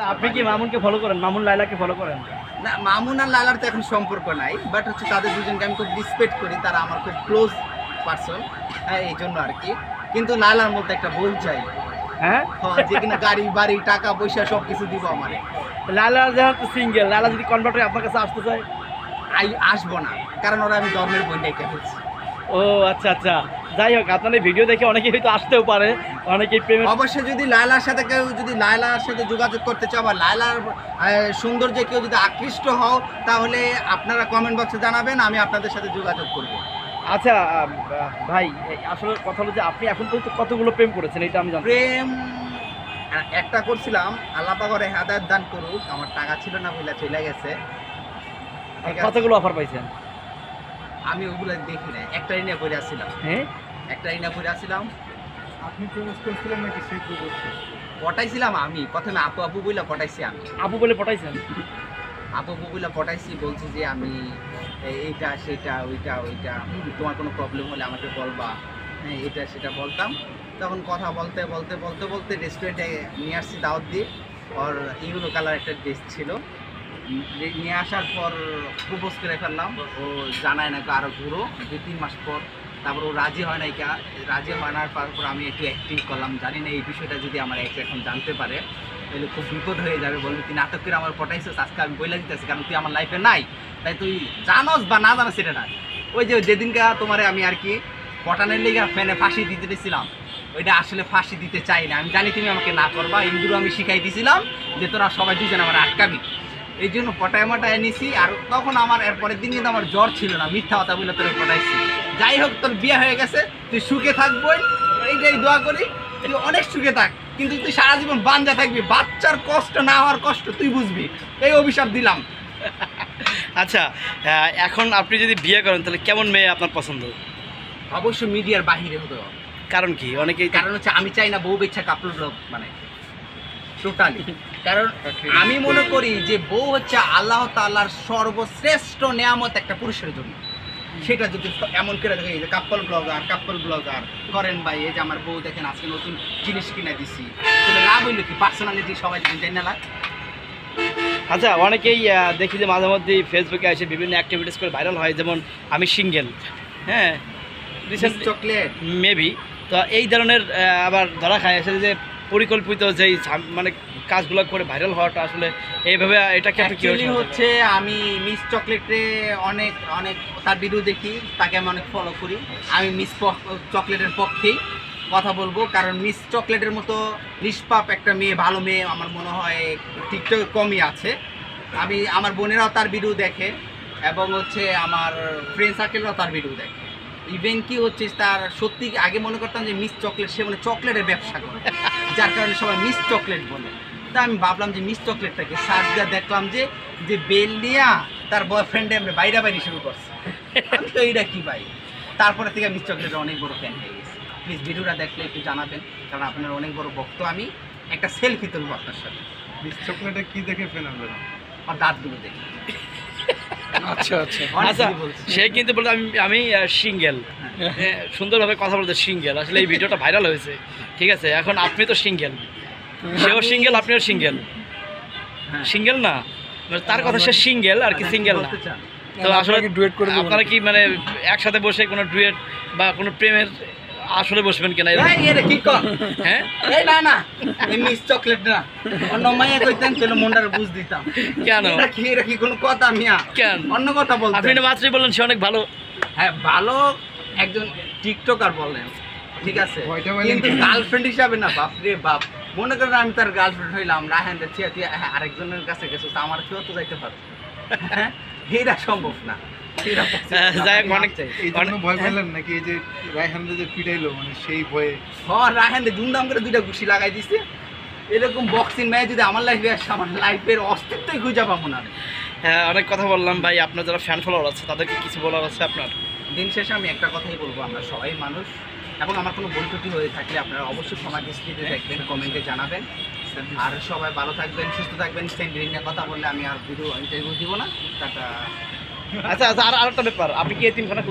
আপনি কি মামুনকে ফলো করেন? মামুন লাইলাকে ফলো করেন? না মামুন আর লালার তো এখন সম্পর্ক নাই বাট হচ্ছে তাদের দুজনকে আমি খুব রেসপেক্ট করি তারা আমার খুব ক্লোজ পার্সন হ্যাঁ এই জন্য আর কি। কিন্তু লালার মধ্যে একটা ভুল চাই। হ্যাঁ? হ্যাঁ, যে কিনা গাড়ি বাড়ি টাকা পয়সা সব কিছু দিব আমারে। লাইলা যেহেতু সিঙ্গেল লাইলা যদি কনভার্ট হয়ে আপনার কাছে আসতে চায়? আই আসব না কারণ ওরা আমি ধর্মের বই ডেকে ফেলছি। ও আচ্ছা আচ্ছা। যাই হোক আপনার এই ভিডিও দেখে অনেকে হয়তো আসতেও পারে অনেকেই প্রেমে অবশ্যই যদি লায়লার সাথে কেউ যদি লায়লার সাথে যোগাযোগ করতে চাও বা লায়লার সৌন্দর্যে কেউ যদি আকৃষ্ট হও তাহলে আপনারা কমেন্ট বক্সে জানাবেন আমি আপনাদের সাথে যোগাযোগ করব। আচ্ছা ভাই আসলে কথা হলো যে আপনি এখন পর্যন্ত কতগুলো প্রেম করেছেন এটা আমি জানতে প্রেম একটা করছিলাম আল্লাহ পাগরে হেদায়ত দান করুক আমার টাকা ছিল না বলে চলে গেছে। কতগুলো অফার পাইছেন? আমি ওগুলো দেখি না একটাই নিয়ে পড়ে আসছিলাম হ্যাঁ? একটাই নিয়ে পড়ে আসছিলাম আপনি প্রপোজ করছিলেন নাকি সে প্রপোজ পটাইছিলাম আমি। প্রথমে আপু আপু বইলা পটাইছি আমি। আপু বলে পটাইছেন? আপু বগুলা পটাইছি বলছি যে আমি এইটা সেটা ওইটা ওইটা তোমার কোনো প্রবলেম হলে আমাকে বলবা। হ্যাঁ এটা সেটা বলতাম। তখন কথা বলতে বলতে বলতে বলতে রেস্টুরেন্টে নিয়ে আসছি দাওয়াত দিয়ে। ওর ইউনো কালার একটা ড্রেস ছিল। নিয়ে আসার পর প্রপোজ করে ফেললাম। ও জানায় না আরও ঘুরো। দুই তিন মাস পর তারপর ও রাজি হয় নাই রাজি না তারপর আমি একটু অ্যাক্টিং করলাম। জানি না, এই বিষয়টা যদি আমার ex এখন জানতে পারে, তাহলে খুব বিপদ হয়ে যাবে বলবি তুই নাটক করে আমার পটাইছিস, আজকে আমি বইলা দিতেছি কারণ তুই আমার লাইফে নাই। তাই তুই জানোস বা না জানোস সেটা না। ওই যে যেদিনকে তোমারে আমি আর কি পটানের লেগে ফ্যানে ফাঁসি দিতে দিয়েছিলাম, ওইটা আসলে ফাঁসি দিতে চাই না। আমি জানি তুমি আমাকে না করবা ইন্দুরও আমি শিখাই দিয়েছিলাম যে তোরা সবাই দুজন আমার আটকাবি। এই জন্য পটায় মটায় নিছি আর তখন আমার এরপরের দিন কিন্তু আমার জ্বর ছিল না। মিথ্যা কথা বলে তোরে পটাইছি। যাই হোক তোর বিয়ে হয়ে গেছে তুই সুখে থাকবই এইটাই দোয়া করি তুই অনেক সুখে থাক কিন্তু তুই সারা জীবন বাঞ্জা থাকবি বাচ্চার কষ্ট না হওয়ার কষ্ট তুই বুঝবি এই অভিশাপ দিলাম। আচ্ছা এখন আপনি যদি বিয়ে করেন তাহলে কেমন মেয়ে আপনার পছন্দ? অবশ্যই মিডিয়ার বাহিরে হতে হবে। কারণ কি? অনেকেই কারণ হচ্ছে আমি চাই না বউ বেচ্ছা কাপড় ব্লগ মানে টোটালি কারণ আমি মনে করি যে বউ হচ্ছে আল্লাহ তাআলার সর্বশ্রেষ্ঠ নিয়ামত একটা পুরুষের জন্য। সেটা যদি এমন করে দেখে যে কাপ্পল ব্লগার কাপ্পল ব্লগার করেন ভাই এই যে আমার বউ দেখেন আজকে নতুন জিনিস কিনে দিছি। তাহলে লাভ হইল কি? পার্সোনালিটি সবাই জানি না আচ্ছা অনেকেই দেখি যে মাঝে মধ্যে ফেসবুকে এসে বিভিন্ন অ্যাক্টিভিটিস করে ভাইরাল হয় যেমন আমি সিঙ্গেল হ্যাঁ? রিসেন্ট চকলেট মেবি তো এই ধরনের আবার ধরা খায় এসে যে পরিকল্পিত যেই মানে কাজগুলো করে ভাইরাল হওয়াটা আসলে এইভাবে এটাকে আপনি অ্যাকচুয়ালি হচ্ছে আমি মিস চকলেটে অনেক অনেক তার ভিডিও দেখি তাকে আমি অনেক ফলো করি। আমি মিস চকলেটের পক্ষেই কথা বলব কারণ মিস চকলেটের মতো নিষ্পাপ একটা মেয়ে ভালো মেয়ে আমার মনে হয় টিকটকে কমই আছে। আমি আমার বোনেরাও তার ভিডিও দেখে এবং হচ্ছে আমার ফ্রেন্ড সার্কেলরাও তার ভিডিও দেখে। ইভেন কি হচ্ছে তার সত্যি আগে মনে করতাম যে মিস চকলেট সে মানে চকলেটের ব্যবসা করে। যার কারণে সবাই মিস চকলেট বলে। তা আমি ভাবলাম যে মিস চকলেটটাকে সার্চ দিয়ে দেখলাম যে যে বেল নিয়া তার বয়ফ্রেন্ডে আমরা বাইরা বাইরে শুরু করছে। আমি তো এইটা কি ভাই? তারপরে থেকে মিস চকলেটের অনেক বড় ফ্যান হয়ে গেছে। প্লিজ ভিডিওটা দেখলে একটু জানাবেন কারণ আপনার অনেক বড় ভক্ত। আমি একটা সেলফি তুলবো আপনার সাথে। মিস চকলেটে কি দেখে ফেন আর দাঁতগুলো দেখি। আচ্ছা আচ্ছা। আচ্ছা সে কিন্তু বলতে আমি আমি সিঙ্গেল সুন্দরভাবে কথা বলতে সিঙ্গেল আসলে এই ভিডিওটা ভাইরাল হয়েছে। ঠিক আছে এখন আপনি তো সিঙ্গেল সেও সিঙ্গেল আপনিও সিঙ্গেল। হ্যাঁ। সিঙ্গেল না। মানে তার কথা সে সিঙ্গেল আর কি সিঙ্গেল না। তো আসলে ডুয়েট করে আপনারা কি মানে একসাথে বসে কোনো ডুয়েট বা কোনো প্রেমের আসলে বসবেন কিনা এরকম? এই, এরে কি কর? হ্যাঁ? না না মিস চকলেট না। অন্য মাইয়া কইতেন তাহলে মনটার বুঝ দিতাম। কেন? কি এটা কি কোনো কথা মিয়া? কেন? অন্য কথা বলতে আপনি মাত্রই বললেন সে অনেক ভালো। হ্যাঁ ভালো একজন টিকটকার বললেন ঠিক আছে? কিন্তু গার্লফ্রেন্ড হিসাবে না বাপ রে বাপ। মনে করেন আমি তার গার্লফ্রেন্ড হইলাম রাহেন ছিয়া তুই আরেকজনের কাছে গেছো তা আমার কেউ তো যাইতে পারো হ্যাঁ এটা সম্ভব না। মানে হ্যাঁ এরকম বক্সিং ম্যাচ যদি আমার লাইফে আসে আমার লাইফের অস্তিত্বই খুঁজে পাবো না হ্যাঁ অনেক কথা বললাম ভাই। আপনার যারা ফ্যান ফলোয়ার আছে তাদেরকে কিছু বলার আছে আপনার? দিন শেষে আমি একটা কথাই বলব আমরা সবাই মানুষ। এবং আমার কোনো ভুল হয়ে থাকলে আপনারা অবশ্যই সমাজ দৃষ্টিতে দেখবেন কমেন্টে জানাবেন। আর সবাই ভালো থাকবেন, সুস্থ থাকবেন সেন্ড্রিং নিয়ে কথা বললে আমি আর ভিডিও ইন্টারভিউ দিব না। আচ্ছা আচ্ছা আর আরেকটা ব্যাপার, আপনি কি এতিমখানা